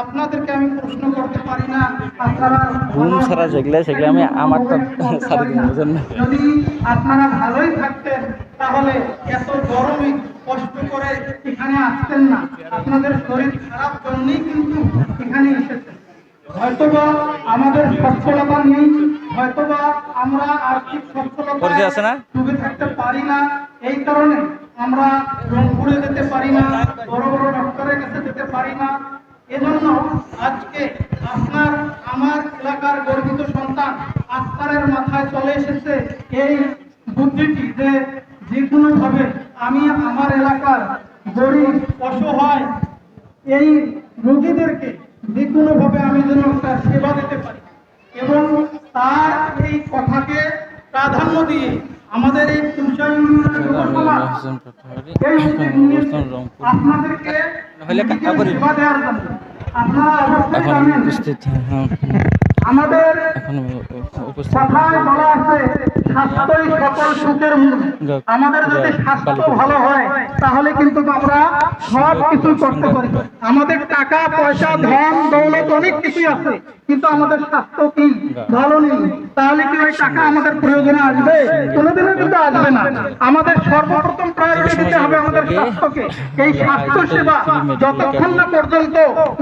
আপনাদেরকে আমি প্রশ্ন করতে পারি না আপনারা ঘুম সারা যেগুলো সেগুলো আমি আমারটা সারি দিন বুঝেন না। যদি আপনারা ভালোই থাকতেন তাহলে এত গরমে কষ্ট করে এখানে আসতেন না। আপনাদের শরীর খারাপ জন্যই কিন্তু এখানে এসেছেন হয়তোবা আমাদের সচ্ছলতা নেই হয়তোবা আমরা আর্থিক সচ্ছলতা? ডুবে থাকতে পারি না। এই কারণে আমরা রংপুরে যেতে পারি না বড় বড় ডক্টরের কাছে যেতে পারি না। এজন্য আজকে আপনার আমার এলাকার গর্বিত সন্তান আক্তারের মাথায় চলে এসেছে এই বুদ্ধিটি যে যে কোনো ভাবে আমি আমার এলাকার গরিব এই রোগীদেরকে যে কোনো ভাবে আমি যেন একটা সেবা দিতে পারি। এবং তার এই কথাকে প্রাধান্য দিয়ে আমাদের এই আপনাদেরকে। সেবা দেওয়ার জন্য। আপনারা অবশ্যই জানেন আমাদের কথায় বলা আছে স্বাস্থ্যই সকল সুখের আমাদের যদি স্বাস্থ্য ভালো ভালো হয় তাহলে কিন্তু আমরা সব কিছু করতে পারি। আমাদের টাকা পয়সা ধন দৌলত অনেক কিছুই আছে কিন্তু আমাদের স্বাস্থ্য কি? ভালো নেই। তাহলে কি ওই টাকা আমাদের প্রয়োজনে আসবে? কোনোদিনও কিন্তু আসবে না। আমাদের সর্বপ্রথম প্রায়োরিটি দিতে হবে আমাদের স্বাস্থ্যকে। এই স্বাস্থ্য সেবা যতক্ষণ না পর্যন্ত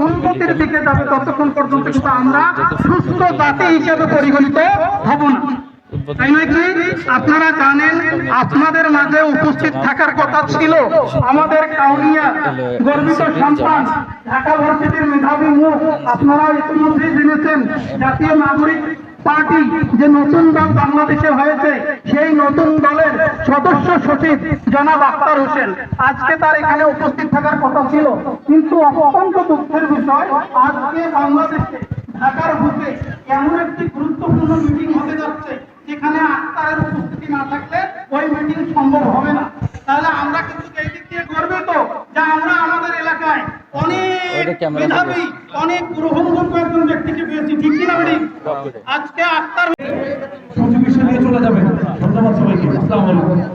উন্নতির দিকে যাবে ততক্ষণ পর্যন্ত কিন্তু আমরা সুস্থ জাতি হিসেবে পরিগণিত হব না তাই নয় কি? আপনারা জানেন, আপনাদের মাঝে উপস্থিত থাকার কথা ছিল আমাদের কাউনিয়া গর্বিত সন্তান, ঢাকা ভার্সিটির মেধাবী মুখ। আপনারা ইতিমধ্যেই জেনেছেন, জাতীয় নাগরিক পার্টি যে নতুন দল বাংলাদেশে হয়েছে, সেই নতুন দলের সদস্য সচিব জনাব আক্তার হোসেন। আজকে তার এখানে উপস্থিত থাকার কথা ছিল। কিন্তু অত্যন্ত দুঃখের বিষয়, আজকে বাংলাদেশে ঢাকার বুকে এমন একটি গুরুত্বপূর্ণ মিটিং হতে যাচ্ছে যেখানে আক্তারের উপস্থিতি না থাকলে ওই মিটিং সম্ভব হবে না। তাহলে আমরা কিন্তু এই দিক দিয়ে গর্বিত যে আমরা আমাদের এলাকায় অনেক মেধাবী অনেক গ্রহণযোগ্য একজন ব্যক্তিকে পেয়েছি। ঠিক কিনা বেটি? আজকে আক্তার সূচি বিষয় নিয়ে চলে যাবেন। ধন্যবাদ সবাইকে। আসসালামু আলাইকুম।